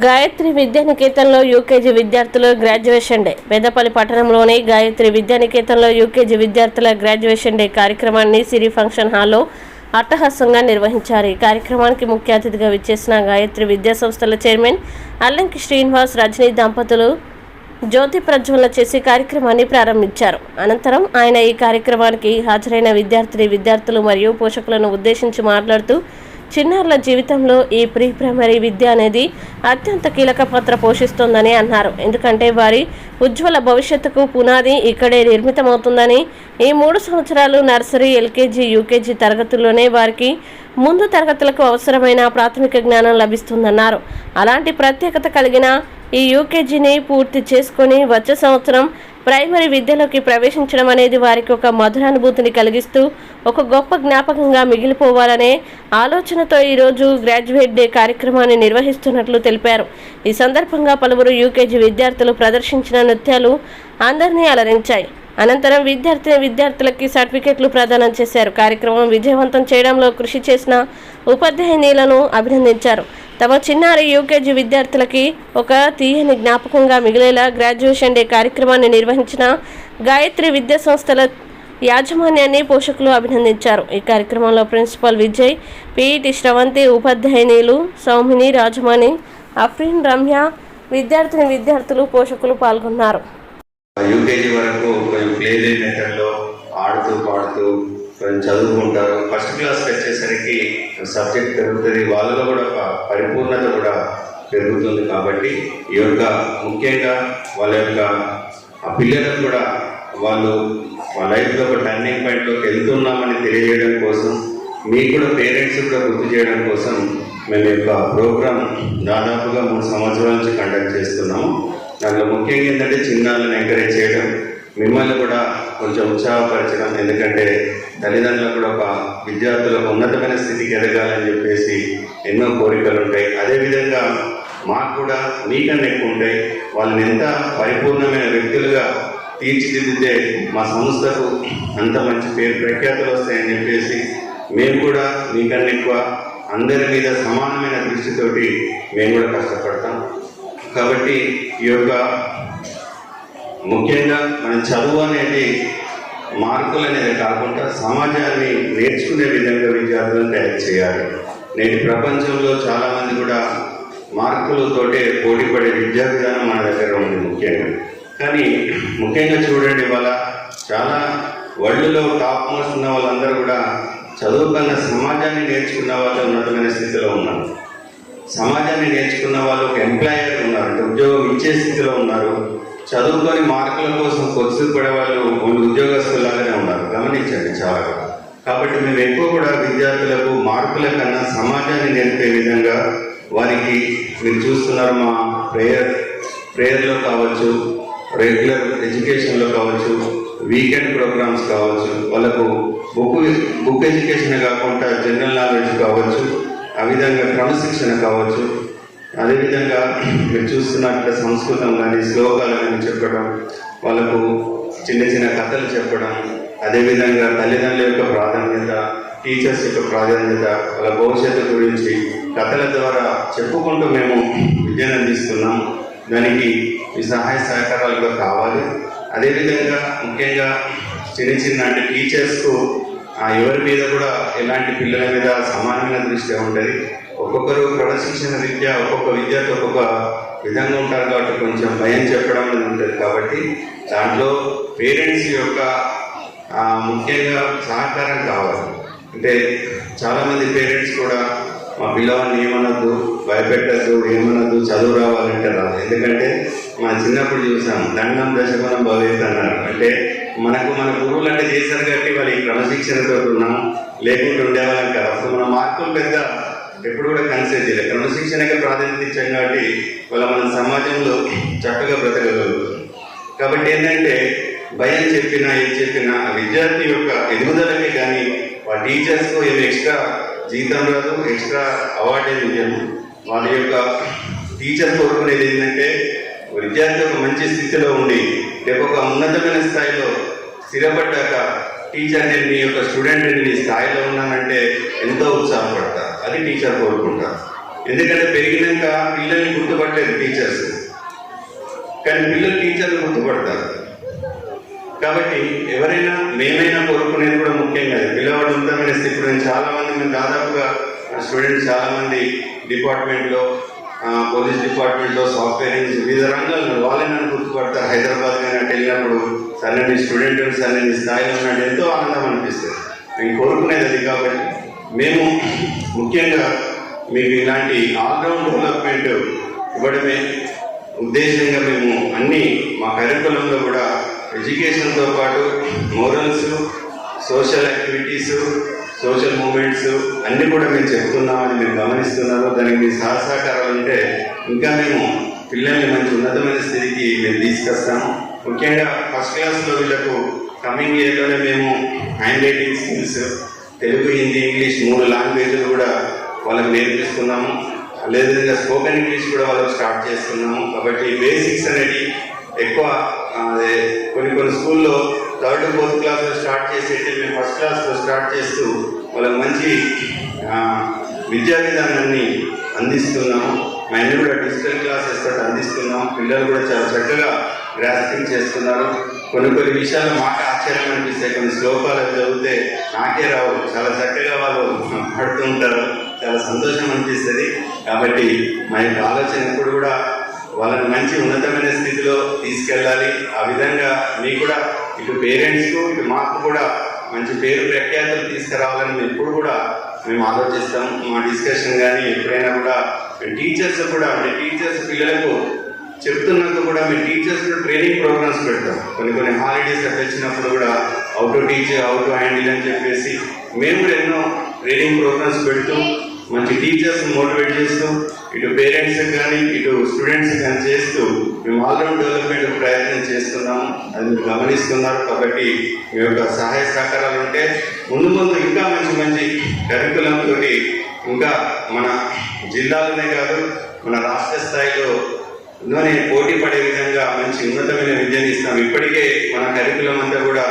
గాయత్రి విద్యానికేతన్లో యూకేజీ విద్యార్థులు graduation day Peddapalli పట్టణంలోని గాయత్రి విద్యానికేతన్లో యూకేజీ విద్యార్థుల గ్రాడ్యుయేషన్ డే కార్యక్రమాన్ని సిరి ఫంక్షన్ హాల్లో అట్టహాసంగా నిర్వహించారు. ఈ కార్యక్రమానికి ముఖ్య అతిథిగా విచ్చేసిన గాయత్రి విద్యా సంస్థల చైర్మన్ అల్లంకి శ్రీనివాస్ రజనీ దంపతులు జ్యోతి ప్రజ్వలన చేసి కార్యక్రమాన్ని ప్రారంభించారు. అనంతరం ఆయన ఈ కార్యక్రమానికి హాజరైన విద్యార్థిని విద్యార్థులు మరియు పోషకులను ఉద్దేశించి మాట్లాడుతూ చిన్నారుల జీవితంలో ఈ ప్రీ ప్రైమరీ విద్య అనేది అత్యంత కీలక పాత్ర పోషిస్తోందని అన్నారు. ఎందుకంటే వారి ఉజ్వల భవిష్యత్తుకు పునాది ఇక్కడే నిర్మితమవుతుందని ఈ మూడు సంవత్సరాలు నర్సరీ ఎల్కేజీ యూకేజీ తరగతుల్లోనే వారికి ముందు తరగతులకు అవసరమైన ప్రాథమిక జ్ఞానం లభిస్తుందన్నారు. అలాంటి ప్రత్యేకత కలిగిన ఈ యూకేజీని పూర్తి చేసుకొని వచ్చే సంవత్సరం ప్రైమరీ విద్యలోకి ప్రవేశించడం అనేది వారికి ఒక మధురానుభూతిని కలిగిస్తూ ఒక గొప్ప జ్ఞాపకంగా మిగిలిపోవాలనే ఆలోచనతో ఈరోజు గ్రాడ్యుయేట్ డే కార్యక్రమాన్ని నిర్వహిస్తున్నట్లు తెలిపారు. ఈ సందర్భంగా పలువురు యూకేజీ విద్యార్థులు ప్రదర్శించిన నృత్యాలు అందరినీ అలరించాయి. అనంతరం విద్యార్థిని విద్యార్థులకి సర్టిఫికెట్లు ప్రదానం చేశారు. కార్యక్రమం విజయవంతం చేయడంలో కృషి చేసిన ఉపాధ్యాయునిలను అభినందించారు. తమ చిన్నారి యూకేజీ విద్యార్థులకి ఒక తీయని జ్ఞాపకంగా మిగిలేలా గ్రాడ్యుయేషన్ డే కార్యక్రమాన్ని నిర్వహించిన గాయత్రి విద్యా సంస్థల యాజమాన్యాన్ని పోషకులు అభినందించారు. ఈ కార్యక్రమంలో ప్రిన్సిపాల్ విజయ్ పిఈటి శ్రవంతి ఉపాధ్యాయునిలు సౌమిని రాజమణి అఫ్రీన్ రమ్య విద్యార్థిని విద్యార్థులు పోషకులు పాల్గొన్నారు. యూకేజీ వరకు ప్లే ఆడుతూ పాడుతూ కొంచెం చదువుకుంటారు. ఫస్ట్ క్లాస్కి వచ్చేసరికి సబ్జెక్ట్ పెరుగుతుంది. వాళ్ళలో కూడా పరిపూర్ణత కూడా పెరుగుతుంది కాబట్టి ఈ యొక్క ముఖ్యంగా వాళ్ళ యొక్క ఆ పిల్లలకు కూడా వాళ్ళు వాళ్ళ లైఫ్లో ఒక టర్నింగ్ పాయింట్లోకి వెళ్తున్నామని తెలియజేయడం కోసం మీకు కూడా పేరెంట్స్ కూడా గుర్తు చేయడం కోసం మేము యొక్క ప్రోగ్రామ్ దాదాపుగా మూడు సంవత్సరాల నుంచి కండక్ట్ చేస్తున్నాము. దాంట్లో ముఖ్యంగా ఏంటంటే చిన్నారులను ఎంకరేజ్ చేయడం మిమ్మల్ని కూడా కొంచెం ఉత్సాహపరచడం ఎందుకంటే తల్లిదండ్రులకు కూడా ఒక విద్యార్థులకు ఉన్నతమైన స్థితికి ఎదగాలని చెప్పేసి ఎన్నో కోరికలు ఉంటాయి అదేవిధంగా మాకు కూడా మీకన్నా ఎక్కువ ఉంటాయి వాళ్ళని ఎంత పరిపూర్ణమైన వ్యక్తులుగా తీర్చిదిద్దితే మా సంస్థకు అంత మంచి పేరు ప్రఖ్యాతులు వస్తాయని చెప్పేసి మేము కూడా మీకన్నా ఎక్కువ అందరి మీద సమానమైన దృష్టితోటి మేము కూడా కష్టపడతాం. కాబట్టి ఈ యొక్క ముఖ్యంగా మన చదువు అనేది మార్కులు అనేది కాకుండా సమాజాన్ని నేర్చుకునే విధంగా విద్యార్థులను తయారు చేయాలి. నేటి ప్రపంచంలో చాలామంది కూడా మార్కులతోటే పోటీపడే విద్యా విధానం మన దగ్గర ఉంది ముఖ్యంగా. కానీ ముఖ్యంగా చూడండి వాళ్ళ చాలా వరల్డ్లో టాప్ మోస్ట్ ఉన్న వాళ్ళందరూ కూడా చదువుకున్న సమాజాన్ని నేర్చుకున్న వాళ్ళు ఉన్నతమైన స్థితిలో ఉన్నారు. సమాజాన్ని నేర్చుకున్న వాళ్ళు ఒక ఎంప్లాయర్ ఉన్నారు అంటే ఉద్యోగం ఇచ్చే స్థితిలో ఉన్నారు. చదువుకొని మార్కుల కోసం కొలుసు పడే వాళ్ళు వాళ్ళు ఉద్యోగస్తులాగానే ఉన్నారు. గమనించండి చాలా. కాబట్టి మేము ఎక్కువ కూడా విద్యార్థులకు మార్కుల కన్నా సమాజాన్ని నేర్పే విధంగా వారికి మీరు చూస్తున్నారు మా ప్రేయర్ ప్రేయర్లో కావచ్చు రెగ్యులర్ ఎడ్యుకేషన్లో కావచ్చు వీకెండ్ ప్రోగ్రామ్స్ కావచ్చు వాళ్ళకు బుక్ బుక్ ఎడ్యుకేషన్ కాకుండా జనరల్ నాలెడ్జ్ కావచ్చు ఆ విధంగా క్రమశిక్షణ కావచ్చు అదేవిధంగా మీరు చూస్తున్నట్టు సంస్కృతం కానీ శ్లోకాలు కానీ చెప్పడం వాళ్ళకు చిన్న చిన్న కథలు చెప్పడం అదేవిధంగా తల్లిదండ్రుల యొక్క ప్రాధాన్యత టీచర్స్ యొక్క ప్రాధాన్యత వాళ్ళ భవిష్యత్తు గురించి కథల ద్వారా చెప్పుకుంటూ మేము విద్యను అందిస్తున్నాం దానికి మీ సహాయ సహకారాలు కూడా కావాలి. అదేవిధంగా ముఖ్యంగా చిన్న చిన్న అంటే టీచర్స్కు ఆ ఎవరి మీద కూడా ఎలాంటి పిల్లల మీద సమానమైన దృష్టి ఉంటుంది? ఒక్కొక్కరు క్రమశిక్షణ విద్య ఒక్కొక్క విద్యార్థి ఒక్కొక్క విధంగా ఉంటారు కాబట్టి కొంచెం భయం చెప్పడం అనేది ఉంటుంది. కాబట్టి దాంట్లో పేరెంట్స్ యొక్క ముఖ్యంగా సహకారం కావాలి. అంటే చాలామంది పేరెంట్స్ కూడా మా పిల్లవాడిని ఏమనద్దు భయపెట్టద్దు ఏమనద్దు చదువు రావాలంటే రాదు. ఎందుకంటే మనం చిన్నప్పుడు చూసాం దండం దశగుణం భవిస్తున్నారు అంటే మనకు మన గురువులు అంటే చేశారు కాబట్టి వాళ్ళు ఈ క్రమశిక్షణతో ఉన్నాం లేకుంటే ఉండేవాళ్ళం కదా. అసలు మన మార్కులు పెద్ద ఎప్పుడు కూడా కన్సిడర్ చేయలేదు. క్రమశిక్షణకి ప్రాధాన్యత ఇచ్చాం కాబట్టి వాళ్ళ మన సమాజంలో చక్కగా బ్రతకగలుగుతుంది కాబట్టి ఏంటంటే భయం చెప్పినా ఏం చెప్పినా ఆ విద్యార్థి యొక్క ఎదుగుదలకే కానీ వాళ్ళ టీచర్స్కు ఏమి ఎక్స్ట్రా జీతం రాదు ఎక్స్ట్రా అవార్డు ఏమి ఇవ్వము. వాళ్ళ యొక్క టీచర్ కోరుకునేది ఏంటంటే విద్యార్థి ఒక మంచి స్థితిలో ఉండి రేపు ఒక ఉన్నతమైన స్థాయిలో స్థిరపడ్డాక టీచర్ నేను మీ యొక్క స్టూడెంట్ నీ స్థాయిలో ఉన్నానంటే ఎంతో ఉత్సాహపడతారు. అది టీచర్ కోరుకుంటారు ఎందుకంటే పెరిగినాక పిల్లల్ని గుర్తుపట్టలేదు టీచర్స్ కానీ పిల్లలు టీచర్లు గుర్తుపడతారు. కాబట్టి ఎవరైనా మేమైనా కోరుకునేది కూడా ముఖ్యం కాదు. పిల్లవాడు ఉంటామనే స్థితి ఇప్పుడు నేను చాలా మంది మేము దాదాపుగా స్టూడెంట్స్ చాలా మంది డిపార్ట్మెంట్లో పోలీస్ డిపార్ట్మెంట్లో సాఫ్ట్వేర్ ఇంజనీర్ వివిధ రంగాల్లో వాళ్ళే నన్ను గుర్తుపడతారు. హైదరాబాద్ కానీ అటు వెళ్ళినప్పుడు సరే మీ స్టూడెంట్ సరే నీ స్థాయిలో ఉన్నాడు ఎంతో ఆనందం అనిపిస్తుంది. మేము కోరుకునేది అది కాబట్టి మేము ముఖ్యంగా మీకు ఇలాంటి ఆల్రౌండ్ డెవలప్మెంట్ ఇవ్వడమే ఉద్దేశంగా మేము అన్ని మా కరికులంలో కూడా ఎడ్యుకేషన్తో పాటు morals social activities social movements అన్నీ కూడా మేము చెప్తున్నామని మీరు గమనిస్తున్నారు. దానికి మీ సహసహకారాలు ఉంటే ఇంకా మేము పిల్లల్ని మంచి ఉన్నతమైన స్థితికి మేము తీసుకొస్తాము. ముఖ్యంగా ఫస్ట్ క్లాస్లో వీళ్ళకు కమింగ్ ఇయర్లోనే మేము handwriting skills Telugu Hindi English మూడు లాంగ్వేజ్లు కూడా వాళ్ళకి నేర్పిస్తున్నాము. అదేవిధంగా స్పోకెన్ ఇంగ్లీష్ కూడా వాళ్ళకి స్టార్ట్ చేస్తున్నాము. కాబట్టి బేసిక్స్ అనేది ఎక్కువ అదే కొన్ని కొన్ని స్కూల్లో థర్డ్ ఫోర్త్ క్లాస్లో స్టార్ట్ చేసేటి మేము ఫస్ట్ క్లాస్లో స్టార్ట్ చేస్తూ వాళ్ళకి మంచి విద్యా విధానాన్ని అందిస్తున్నాము. మేము కూడా డిజిటల్ క్లాసెస్ తోటి అందిస్తున్నాం పిల్లలు కూడా చాలా చక్కగా గ్రాస్పింగ్ చేస్తున్నారు. కొన్ని కొన్ని విషయాలు మాకు ఆశ్చర్యం అనిపిస్తాయి. కొన్ని శ్లోకాలు చదివితే నాకే రావు. చాలా చక్కగా వాళ్ళు పడుతుంటారు చాలా సంతోషం అనిపిస్తుంది. కాబట్టి మా యొక్క ఆలోచన ఎప్పుడు కూడా వాళ్ళని మంచి ఉన్నతమైన స్థితిలో తీసుకెళ్ళాలి. ఆ విధంగా మీకు కూడా ఇటు పేరెంట్స్కు ఇటు మాకు కూడా మంచి పేరు ప్రఖ్యాతులు తీసుకురావాలని మేము ఎప్పుడు కూడా మేము ఆలోచిస్తాం. మా డిస్కషన్ కానీ ఎప్పుడైనా కూడా టీచర్స్ కూడా అంటే టీచర్స్ పిల్లలకు చెప్తున్నంత కూడా మేము టీచర్స్ కూడా ట్రైనింగ్ ప్రోగ్రామ్స్ పెడతాం. కొన్ని కొన్ని హాలిడేస్ అక్కడ వచ్చినప్పుడు కూడా how teacher teach how handle అని చెప్పేసి మేము కూడా ఎన్నో ట్రైనింగ్ ప్రోగ్రామ్స్ పెడుతూ మంచి టీచర్స్ మోటివేట్ చేస్తూ ఇటు పేరెంట్స్ కానీ ఇటు స్టూడెంట్స్ కానీ చేస్తూ మేము ఆల్రౌండ్ డెవలప్మెంట్ ప్రయత్నం చేస్తున్నాము. అది మీరు గమనిస్తున్నారు కాబట్టి మీ యొక్క సహాయ సహకారాలు ఉంటే ముందు ముందు ఇంకా మంచి మంచి కరికులం తోటి ఇంకా మన జిల్లాలోనే కాదు మన రాష్ట్ర స్థాయిలో లోనే పోటీ పడే విధంగా మంచి ఉన్నతమైన విద్యను ఇస్తాం. ఇప్పటికే మన కరికులం అంతా కూడా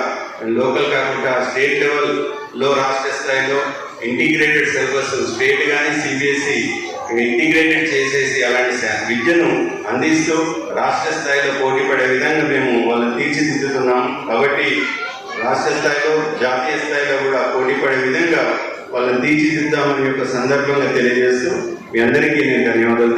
లోకల్ కాకుండా స్టేట్ లెవెల్లో రాష్ట్ర స్థాయిలో ఇంటిగ్రేటెడ్ సిలబస్ స్టేట్ కానీ సిబిఎస్ఈ ఇంటిగ్రేటెడ్ చేసేసి అలాంటి విద్యను అందిస్తూ రాష్ట్ర స్థాయిలో పోటీ పడే విధంగా మేము వాళ్ళని తీర్చిదిద్దుతున్నాం. కాబట్టి రాష్ట్ర స్థాయిలో జాతీయ స్థాయిలో కూడా పోటీ పడే విధంగా వాళ్ళని తీర్చిదిద్దామని యొక్క సందర్భంగా తెలియజేస్తూ మీ అందరికీ నేను ధన్యవాదాలు